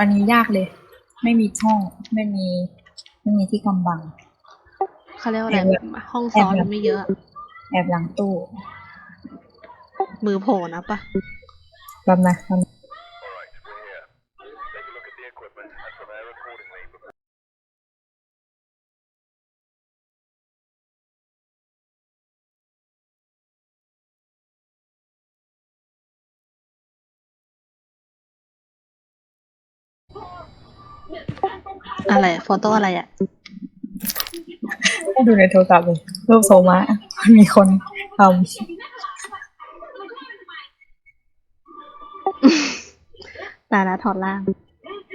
อันนี้ยากเลย ไม่มีช่องไม่มีไม่มีที่กำบัง เขาเรียกว่าอะไรแอบห้องซ้อนแอบไม่เยอะแอบหลังตู้ มือโผล่นะปะแบบนะมัน อะไรโฟโต้อะไรอะก็ดูในโทรศัพท์เลยรูปโซมะมันมีคนทตายแล้วถอดล่าง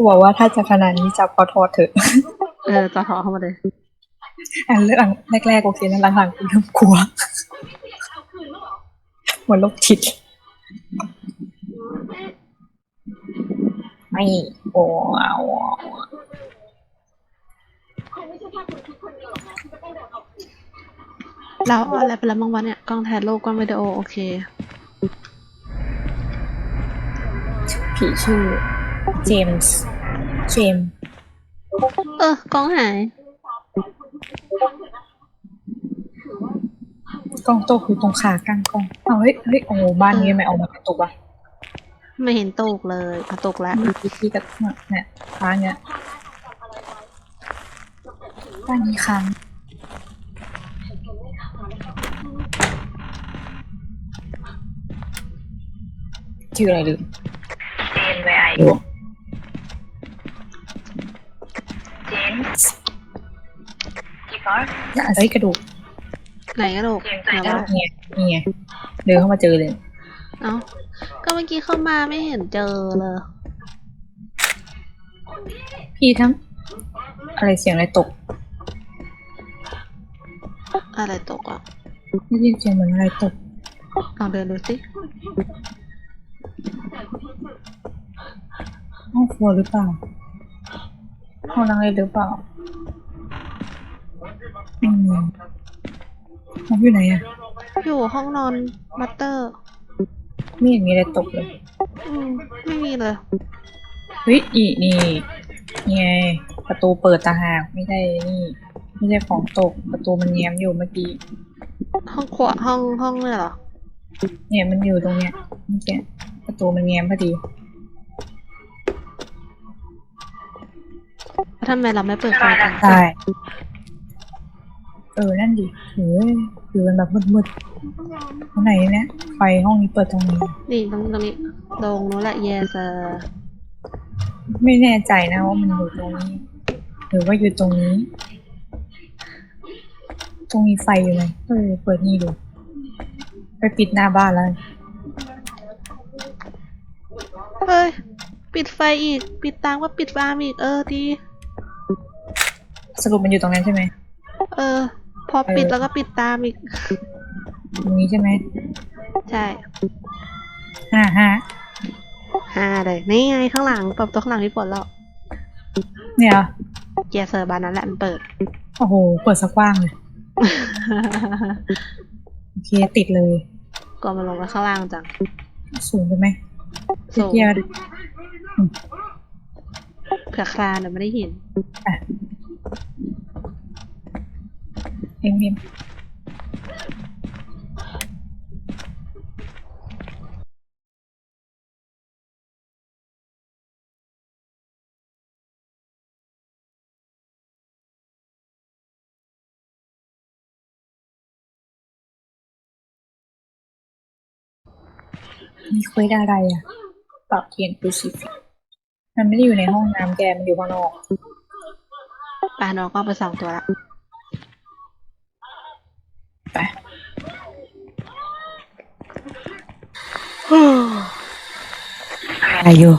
ำบอกว่าถ้าจะขนาดนี้จับพอทอดเถอะ เออจะถอดเข้ามาเลย อันเรื่องแรกๆโอเคนะหลังๆกูเริ่มกลัวเหมือนโรคจิตไม่โอ้เอา เราเอาอะไรไปแล้วบ้างวะเนี่ยกล้องถ่ายรูปกล้องวิดีโอโอเคผีชื่อ เจมส์เจมส์เออกล้องหายกล้องโตะคือตรงขากลางกล้องเอาเฮ้ยเฮ้ยโอ้โหบ้านนี้ทำไม่เอามากระตุกอะไม่เห็นตกเลยเอาตกแล้ว มีที่กระตุกเนี่ยค้างเนี่ย บ้านนี้ค้างชื่ออะไรลืมเจนไว้อายุเจนกี่ปอร์น่ะเฮ้ยกระดูกไหนกระโดกเจมส์ไหนไหนวะวะเนี่ยนี่ไงเดินเข้ามาเจอเลย เอ้า ก็เมื่อกี้เข้ามาไม่เห็นเจอเลย พี่ทั้งอะไรเสียงอะไรตก อะไรตกอะได้ยินเสียงเหมือนอะไรตกลองเดินดูสิห้องครัวหรือเปล่าห้องนั่งเล่นหรือเปล่าอืมห้องอยู่ไหนอะอยู่ห้องนอนบัตเตอร์ ไม่เห็นมีอะไรตกเลยอืมไม่มีเลยเฮ้ยอีนี่นี่ไงประตูเปิดต่างหากไม่ใช่นี่ ไม่ใช่ของตกประตูมันแง้มอยู่เมื่อกี้ ห้องขวาห้องห้องเนี่ยเหรอ เนี่ยมันอยู่ตรงเนี้ยเมื่อกี้ประตูมันแง้มพอดีแล้วทำไมเราไม่เปิดไฟกันใช่เออ นั่นดิเฮ้ยอยู่กันแบบมืดๆตรงไหนเนี่ยไฟห้องนี้เปิดตรงนี้ นี่ตรงตรงนี้ตรงนู้นแหละ yes เออไม่แน่ใจนะว่ามันอยู่ตรงนี้ หรือว่าอยู่ตรงนี้ต รงนี้ไฟอยู่ไหมเออเปิดนี่ดู ไปปิดหน้าบ้านแล้ว เฮ้ย ปิดไฟอีก ปิดตามว่าปิดฟาร์มอีก เออดี สรุปมันอยู่ตรงนั้นใช่ไหม เออ พอปิดเออแล้วก็ปิดตามอีก ตรงนี้ใช่ไหม ใช่ห้าห้าห้าเลยนี่ไงข้างหลังเปิดตัวข้างหลังพี่ฝนแล้วเนี่ยเหรอเกียร์เซอร์บานนั้นแหละมันเปิด โอ้โห เปิดสักกว้างเลย โอเคติดเลยก็มาลงกันข้างล่างจัง สูงไปไหมสูง เทียบเผื่อคลานแต่ไม่ได้เห็น เอ็มเอ็ม มีเควสอะไรอะปรับเทียนครูซิฟิกมันไม่ได้อยู่ในห้องน้ำแกมันอยู่ข้างนอกปลาน้องก็เอาไปสองตัวละ ไปอายุ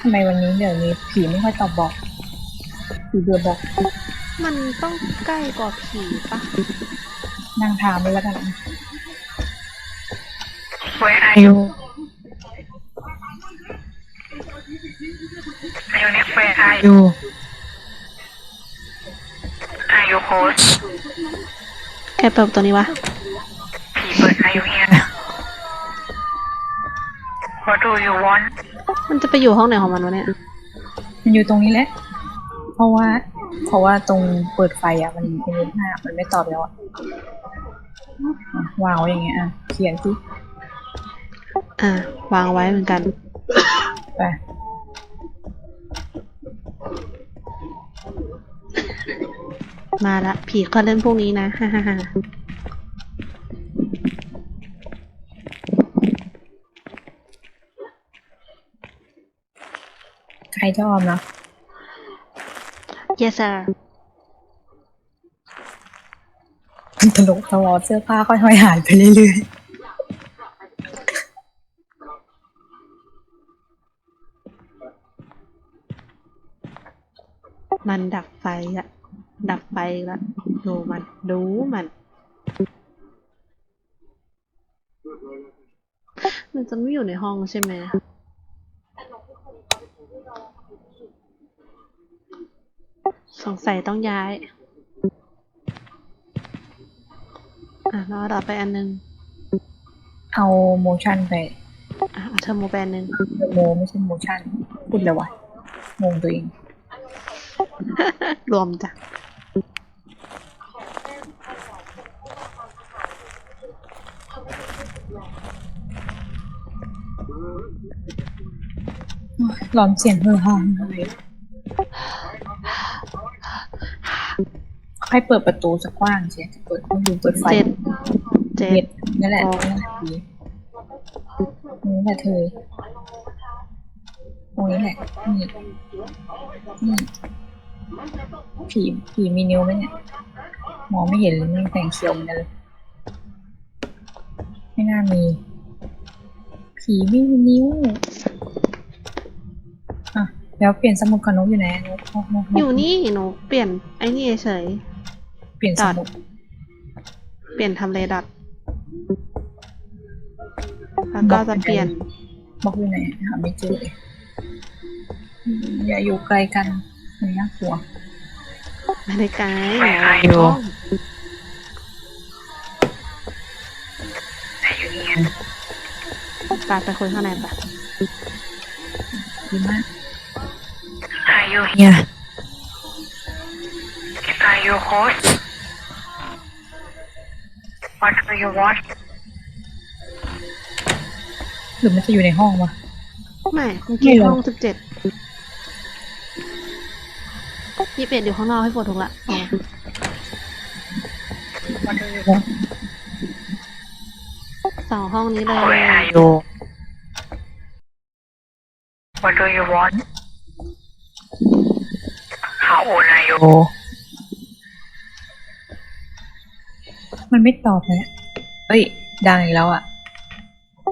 ทำไมวันนี้เดี๋ยวนี้ผีไม่ค่อยตอบบอกผีเบื่อบอก มันต้องใกล้กว่าผีปะนั่งถามเลยแล้วกัน เว้ยอายุอายุเนี่ยเว้ยอายุอายุโค้ชแกเปิดตัวนี้วะผีเปิดอายุเฮียนะเว้ What do you want มันจะไปอยู่ห้องไหนของมันวะเนี่ย มันอยู่ตรงนี้แหละ เพราะว่า เพราะว่าตรงเปิดไฟอะ มันเป็นเลขห้ามันไม่ตอบแล้วอะอะวางไว้อย่างเงี้ยอะเขียนสิ อะ วางไว้เหมือนกัน ไป มาละ ผีก็เล่นพวกนี้นะฮ่าฮ่าฮ่าใครชอบเนาะ yes sir ตลกตลอดเสื้อผ้าค่อยๆหายไปเรื่อย มันดับไฟละดับไฟละดูมันดูมัน มันจะไม่อยู่ในห้องใช่ไหมสงสัยต้องย้าย อะแล้วเอาดอดไปอันนึงๆเอาโมชั่นไป อะเอาเทอร์โมไปอันนึงโมไม่ใช่โมชั่นพูดเลยวะงงตัวเอง รวมจ้ะหลอนเสียงเฮอฮางเลยใครเปิดประตูสักกว้างเชียเปิดห้องดูเปิดไฟเจ็ดเจ็เจ็ดดนั่นแหละอ๋อนั่นแหละผีนี่แหละเธอตรงนี้แหละนี่นี่ ผีผีมีนิ้วไหมเนี่ยมองไม่เห็นเลยนี่แต่งเขียวเหมือนกันเลยไม่น่ามี ผีไม่มีนิ้วอะแล้วเปลี่ยนสมุดกับนกอยู่ไหนนกนกนกนกอยู่นี่หนูเปลี่ยนไอ้นี่เฉยเปลี่ยนสมุดเปลี่ยนทำเลดอทแล้วก็จะเปลี่ยนบอกอยู่ไหนหาไม่เจอเลยอืมอย่าอยู่ไกลกัน มันน่ากลัวไม่ได้ไกลไม่ไกลหนูห้อง Are you here ปาไปคุยข้างในปะดีมาก Are you เนี่ย here Are you host What do you want หรือมันจะอยู่ในห้องวะไม่เมื่อไม่กี้หรอกห้องสิบเจ็ด ยี่สิบเอ็ดอยู่ข้างนอกให้ปวดทุกละออกมา What do you want สองห้องนี้เลย Where are you What do you want How old are you มันไม่ตอบเลยเอ้ย ดังอีกแล้วอะ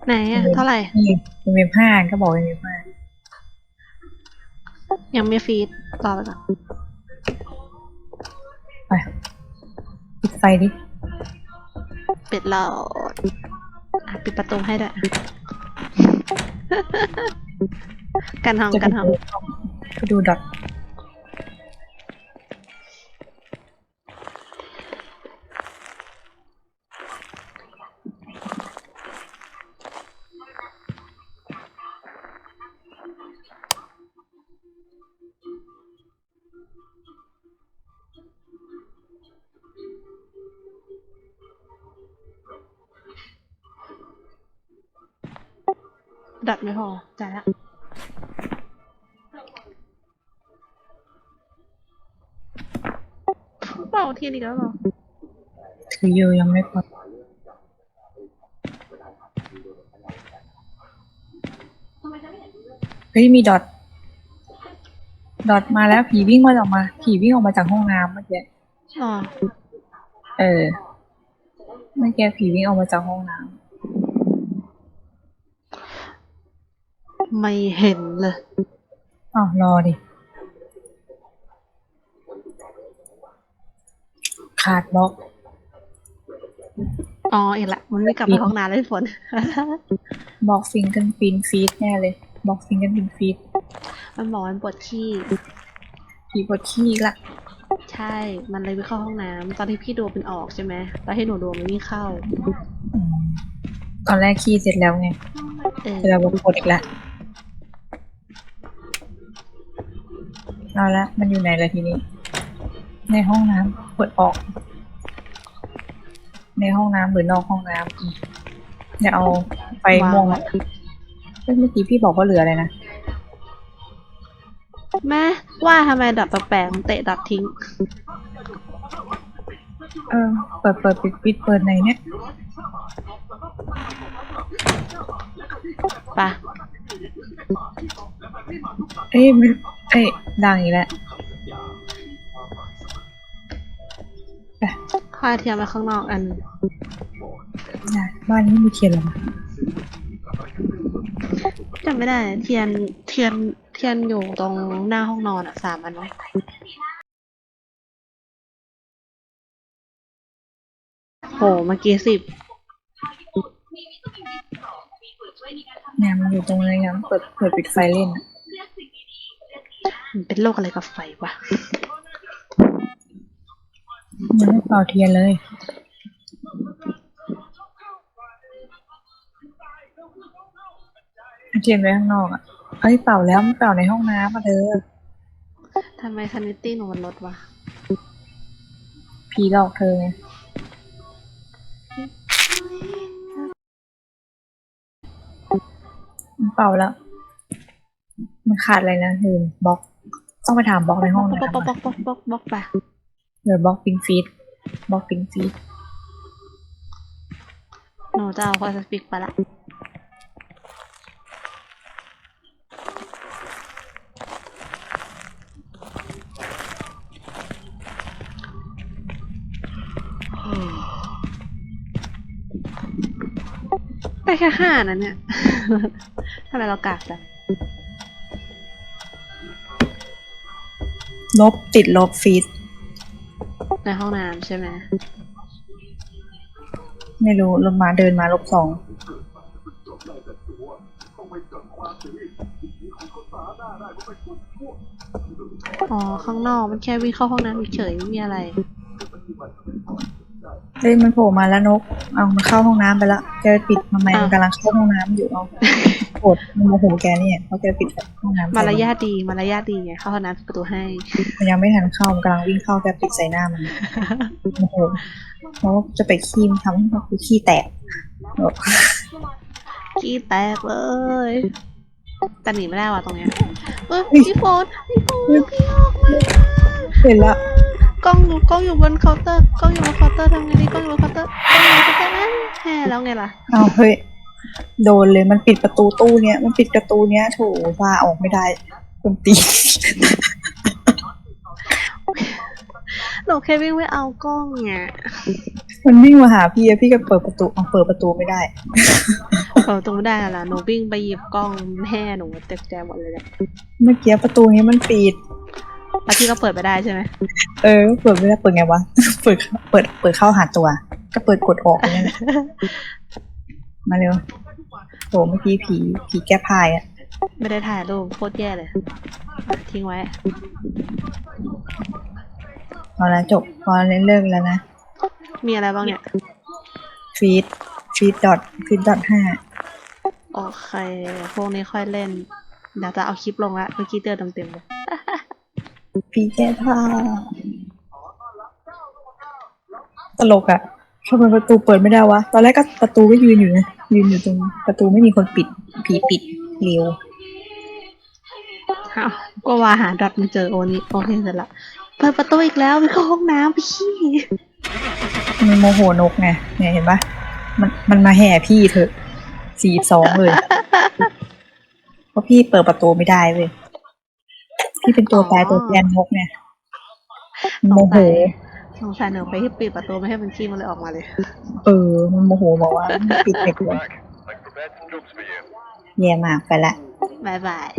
ไหนอะเท่าไหร่นี่เป็นเว็บห้าก็บอกเป็นเว็บห้ายังไม่ฟีดรอไปก่อน ไปปิดไฟดิ ปิดแล้วอะปิดประตูให้ด้วย กันห้องจะกันห้อง ไปดูดอ ดัดไม่พอจ่ายละเปล่าทีนี้แล้วเหรอถืออยู่ยังไม่พอเฮ้ยมีดอทดอทมาแล้วผีวิ่งมาออกมา ผีวิ่งออกมาจากห้องน้ำเมื่อกี้อ๋อเออเมื่อกี้ผีวิ่งออกมาจากห้องน้ ไม่เห็นเลยำอ้าวรอดิ ขาดบล็อก อ๋อเห็นละ มันไม่กลับมาห้องน้ำเลยฝนบล็อกฟิงเกิลฟินฟีดแน่เลยบล็อกฟิงเกิลฟินฟีดมันบอกมันปวดขี้ผีปวดขี้อีกละใช่ มันเลยไม่เข้าห้องน้ำตอนที่พี่ดูเป็นออกใช่ไหมตอนที่หนูดูมันไม่เข้า อืมตอนแรกขี้เสร็จแล้วไงเออเดี๋ยวเรากดอีกแล้ว เอาละมันอยู่ไหนละทีนี้ ในห้องน้ำเปิดออก ในห้องน้ำหรือนอกห้องน้ำอืมอย่าเอาไฟม่วงมาเอ้ยเมื่อกี้พี่บอกว่าเหลืออะไรนะแม่ว่าทำไมดับแปลกๆมันเตะดับทิ้ง เออ เปิดเปิดปิดปิดเปิดไหนเนี่ยปะเอ้ยไม่ เอ้ยดังอีกแล้วค่อยเทียมไปข้างนอกอันหนึ่งนะบ้านนี้มีเทียนเหรอวะจำไม่ได้ เทียนเทียนเทียนอยู่ตรงหน้าห้องนอนอะสามอันมั้งโหเมื่อกี้สิบเนี่ยมันอยู่ตรงนี้ครับเปิดเปิดปิดไฟเล่นอะ มันเป็นโรคอะไรกับไฟวะยังไม่เป่าเทียนเลยเอาเทียนไว้ข้างนอกอะเอ้ยเป่าแล้วไม่เป่าในห้องน้ำมาเด้อทำไมซันิตี้หนูมันลดวะผีหลอกเธอไงมันเป่าแล้ว มันขาดอะไรนะคือบล็อก ต้องไปถามบล็อกในห้องบล็อกน้ำบล็อกบล็อะอกบล็อกบล็อกบล็อกไปเดี๋ยวบล็อกปิงฟีดบล็อกปิงฟีดหนูจะเอาคอยสปิกไปละได้แค่ห้านะเนี่ย ทำไมเรากากจัง ลบติดลบฟีดในห้องน้ำใช่ไหมไม่รู้ลงมาเดินมาลบสองอ๋อ ข้างนอกมันแค่วิ่งเข้าห้องน้ำเฉยๆไม่มีอะไรเอ้ยมันโผล่มาแล้วนก เอามันเข้าห้องน้ำไปละแกไปปิดทำไมอ้าวมันกำลังเข้าห้องน้ำอยู่เอา โกรธมันโมโหแกเนี่ยเพราะแกปิดห้องน้ำมารยาทดีมารยาทดีไงเข้าห้องน้ำปิดประตูให้ มันยังไม่ทันเข้ามันกำลังวิ่งเข้าแกปิดใส่หน้ามันโมโหเพราะว่าจะไปขี้มันทำให้มันคือขี้แตกบอกขี้แตกเลยแต่หนีไม่ได้ว่ะตรงเนี้ยเอ้ยพี่โฟนพี่โฟนพี่ออกมาเห็นละกล้องอยู่กล้องอยู่บนเคาน์เตอร์กล้องอยู่บนเคาน์เตอร์ทำไงดีกล้องอยู่บนเคาน์เตอร์กล้องอยู่บนเคาน์เตอร์นั่นแห่แล้วไงล่ะเอาเฮ้ย โดนเลยมันปิดประตูตู้เนี้ยมันปิดประตูเนี้ยโถว่าออกไม่ได้คนตีหนูแค่วิ่งไปเอากล้องไงมันวิ่งมาหาพี่อะพี่ก็เปิดประตูเอาเปิดประตูไม่ได้เออตรงไม่ได้ละหนูวิ่งไปหยิบกล้องแห่หนูเต็มแจหมดเลยเนี่ยเมื่อกี้ประตูนี้มันปิดแล้วพี่ก็เปิดไปได้ใช่ไหมเออ เปิดไม่ได้เปิดไงวะ เปิด เปิด เปิดเข้าหาตัว ก็เปิดกดออกนั่นแหละ มาเร็วโหเมื่อกี้ผีผีแก้พายอะไม่ได้ถ่ายรูปโคตรแย่เลยอะทิ้งไว้เอาละจบพอเล่นเลิกแล้วนะมีอะไรบ้างเนี่ย ฟีดฟีดดอทฟีดดอทห้าโอเค พวกนี้ค่อยเล่น เดี๋ยวจะเอาคลิปลงละเมื่อกี้เจอเต็มๆเลย ผีแก้ผ้าตลกอะ ทำไมประตูเปิดไม่ได้วะ ตอนแรกก็ประตูก็ยืนอยู่นะยืนอยู่ตรงประตูไม่มีคนปิด ผีปิดเร็วอ้าวก็ว่าหาดอทมันเจอโอนี้โอเคเสร็จละเปิดประตูอีกแล้วไปเข้าห้องน้ำไปขี้มันโมโหนกไงเนี่ยเห็นปะมันมันมาแห่พี่เถอะสี่สองเลยเพราะพี่เปิดประตูไม่ได้เว้ยพี่เป็นตัวตายตัวแทนนกเนี่ยมันโมโห สงสัยหนูไปปิดประตูไม่ให้มันขี้มันเลยออกมาเลย เออ มันโมโหบอกว่ามันปิดเด็กเลยแย่มากไปละ บายบาย